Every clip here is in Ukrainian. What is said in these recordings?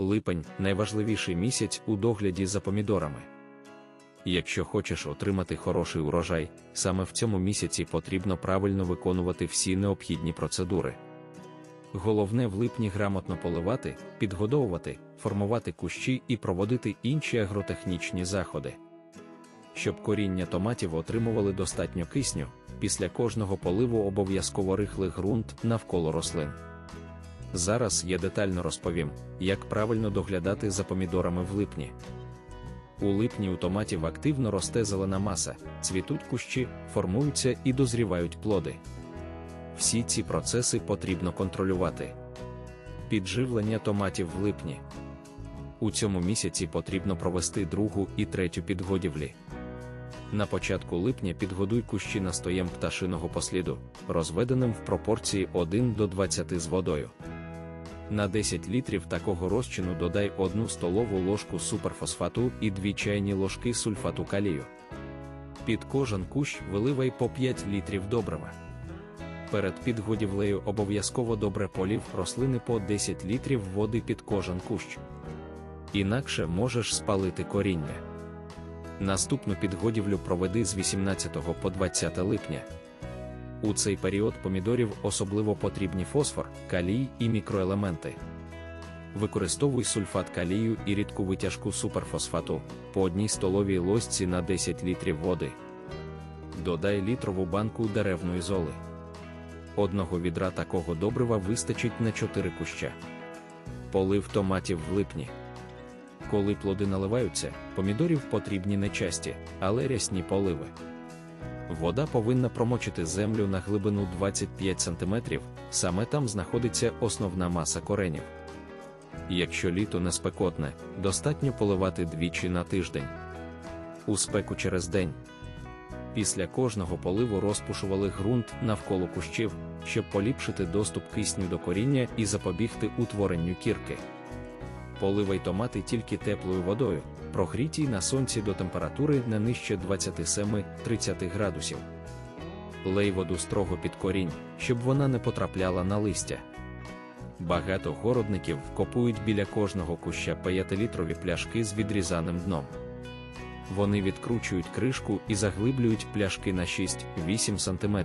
Липень найважливіший місяць у догляді за помідорами. Якщо хочеш отримати хороший урожай, саме в цьому місяці потрібно правильно виконувати всі необхідні процедури. Головне в липні грамотно поливати, підгодовувати, формувати кущі і проводити інші агротехнічні заходи. Щоб коріння томатів отримували достатньо кисню, після кожного поливу обов'язково рихлий ґрунт навколо рослин. Зараз я детально розповім, як правильно доглядати за помідорами в липні. У липні у томатів активно росте зелена маса, цвітуть кущі, формуються і дозрівають плоди. Всі ці процеси потрібно контролювати. Підживлення томатів в липні. У цьому місяці потрібно провести другу і третю підгодівлі. На початку липня підгодуй кущі настоєм пташиного посліду, розведеним в пропорції 1 до 20 з водою. На 10 літрів такого розчину додай 1 столову ложку суперфосфату і 2 чайні ложки сульфату калію. Під кожен кущ виливай по 5 літрів добрива. Перед підгодівлею обов'язково добре полів рослини по 10 літрів води під кожен кущ. Інакше можеш спалити коріння. Наступну підгодівлю проведи з 18 по 20 липня. У цей період помідорів особливо потрібні фосфор, калій і мікроелементи. Використовуй сульфат калію і рідку витяжку суперфосфату по одній столовій ложці на 10 літрів води. Додай літрову банку деревної золи. Одного відра такого добрива вистачить на 4 куща. Полив томатів в липні. Коли плоди наливаються, помідорів потрібні не часті, але рясні поливи. Вода повинна промочити землю на глибину 25 см, саме там знаходиться основна маса коренів. Якщо літо не спекотне, достатньо поливати двічі на тиждень. У спеку через день. Після кожного поливу розпушували ґрунт навколо кущів, щоб поліпшити доступ кисню до коріння і запобігти утворенню кірки. Поливай томати тільки теплою водою, прогрітій на сонці до температури не нижче 27-30 градусів. Лей воду строго під корінь, щоб вона не потрапляла на листя. Багато городників копують біля кожного куща 5-літрові пляшки з відрізаним дном. Вони відкручують кришку і заглиблюють пляшки на 6-8 см.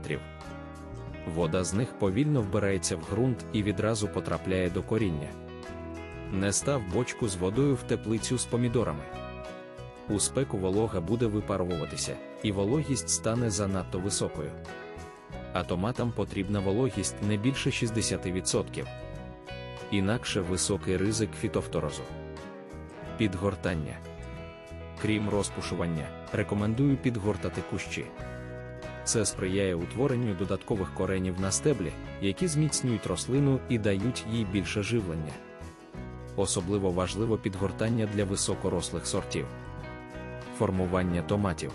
Вода з них повільно вбирається в ґрунт і відразу потрапляє до коріння. Не став бочку з водою в теплицю з помідорами. У спеку волога буде випаруватися, і вологість стане занадто високою. А томатам потрібна вологість не більше 60%. Інакше високий ризик фітофторозу. Підгортання. Крім розпушування, рекомендую підгортати кущі. Це сприяє утворенню додаткових коренів на стеблі, які зміцнюють рослину і дають їй більше живлення. Особливо важливо підгортання для високорослих сортів. Формування томатів.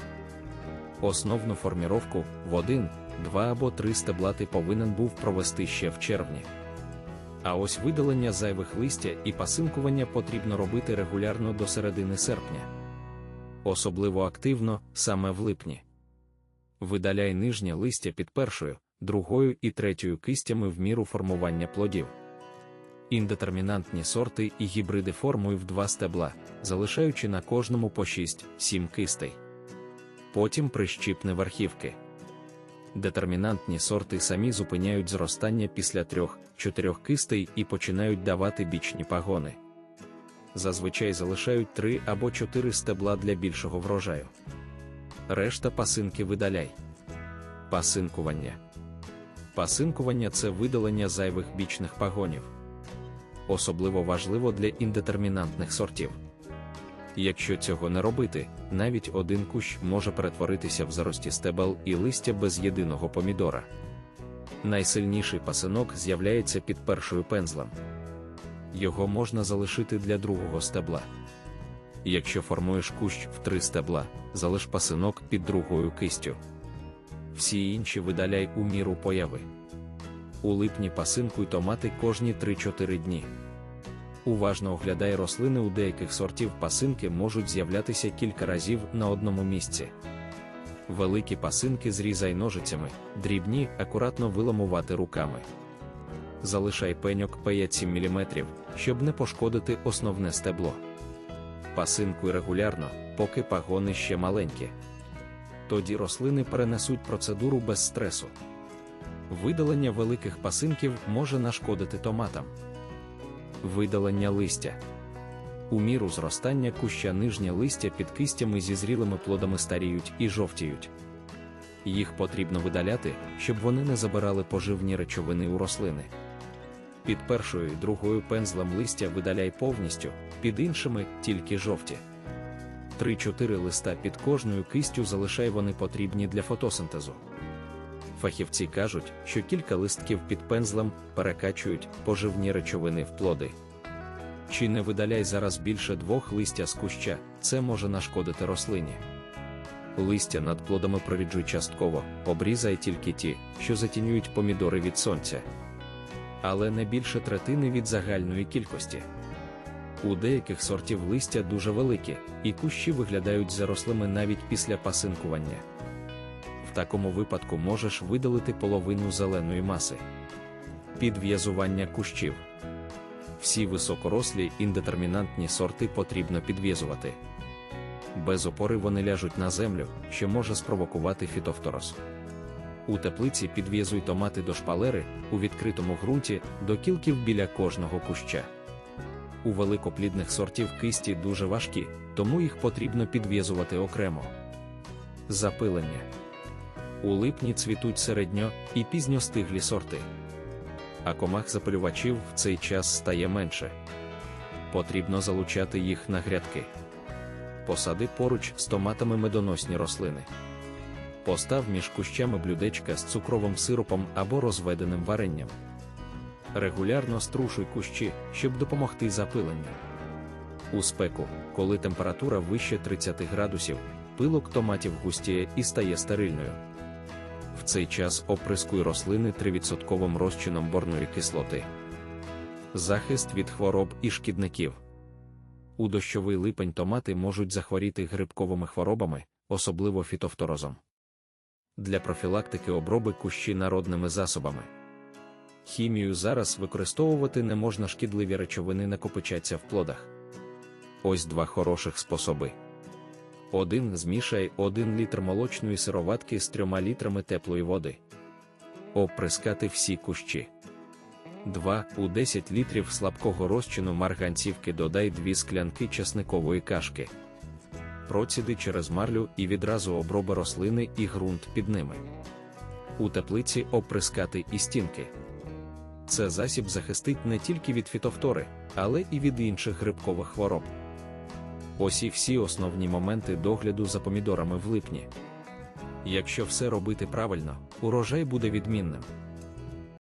Основну форміровку в один, два або три стебла ти повинен був провести ще в червні. А ось видалення зайвих листя і пасинкування потрібно робити регулярно до середини серпня. Особливо активно саме в липні. Видаляй нижнє листя під першою, другою і третьою кистями в міру формування плодів. Індетермінантні сорти і гібриди формуй в два стебла, залишаючи на кожному по 6-7 кистей. Потім прищіпни верхівки. Детермінантні сорти самі зупиняють зростання після 3-4 кистей і починають давати бічні пагони. Зазвичай залишають 3 або 4 стебла для більшого врожаю. Решта пасинки видаляй. Пасинкування. Пасинкування це видалення зайвих бічних пагонів особливо важливо для індетермінантних сортів. Якщо цього не робити, навіть один кущ може перетворитися в зарості стебел і листя без єдиного помідора. Найсильніший пасинок з'являється під першою пензлем. Його можна залишити для другого стебла. Якщо формуєш кущ в три стебла, залиш пасинок під другою кистю. Всі інші видаляй у міру появи. У липні пасинкуй томати кожні 3-4 дні. Уважно оглядай рослини у деяких сортів пасинки можуть з'являтися кілька разів на одному місці. Великі пасинки зрізай ножицями, дрібні, акуратно виламувати руками. залишай пеньок 5-7 мм, щоб не пошкодити основне стебло. Пасинкуй регулярно, поки пагони ще маленькі. Тоді рослини перенесуть процедуру без стресу. Видалення великих пасинків може нашкодити томатам. Видалення листя. У міру зростання куща нижнє листя під кистями зі зрілими плодами старіють і жовтіють. Їх потрібно видаляти, щоб вони не забирали поживні речовини у рослини. Під першою і другою пензлем листя видаляй повністю, під іншими тільки жовті. 3-4 листа під кожною кистю залишай вони потрібні для фотосинтезу. Фахівці кажуть, що кілька листків під пензлем перекачують поживні речовини в плоди. Чи не видаляй зараз більше двох листя з куща, це може нашкодити рослині. Листя над плодами проріджуй частково, обрізай тільки ті, що затінюють помідори від сонця. Але не більше третини від загальної кількості. У деяких сортів листя дуже великі, і кущі виглядають зарослими навіть після пасинкування. Такому випадку можеш видалити половину зеленої маси. Підв'язування кущів. Всі високорослі індетермінантні сорти потрібно підв'язувати. Без опори вони ляжуть на землю, що може спровокувати фітофтороз. У теплиці підв'язуй томати до шпалери у відкритому ґрунті до кілків біля кожного куща. У великоплідних сортів кисті дуже важкі, тому їх потрібно підв'язувати окремо. Запилення. У липні цвітуть середньо і пізньостиглі сорти. А комах запилювачів в цей час стає менше. Потрібно залучати їх на грядки. Посади поруч з томатами медоносні рослини. Постав між кущами блюдечка з цукровим сиропом або розведеним варенням. Регулярно струшуй кущі, щоб допомогти запиленню. У спеку, коли температура вище 30 градусів, пилок томатів густіє і стає стерильною. В цей час оприскуй рослини 3% розчином борної кислоти. Захист від хвороб і шкідників. У дощовий липень томати можуть захворіти грибковими хворобами, особливо фітофторозом. Для профілактики оброби кущі народними засобами. Хімію зараз використовувати не можна шкідливі речовини накопичаться в плодах. Ось два хороших способи. 1. Змішай 1 літр молочної сироватки з 3 літрами теплої води. Оприскати всі кущі. 2. У 10 літрів слабкого розчину марганцівки додай 2 склянки часникової кашки. Проціди через марлю і відразу оброби рослини і ґрунт під ними. У теплиці оприскати і стінки. Це засіб захистить не тільки від фітофтори, але і від інших грибкових хвороб. Ось і всі основні моменти догляду за помідорами в липні. Якщо все робити правильно, урожай буде відмінним.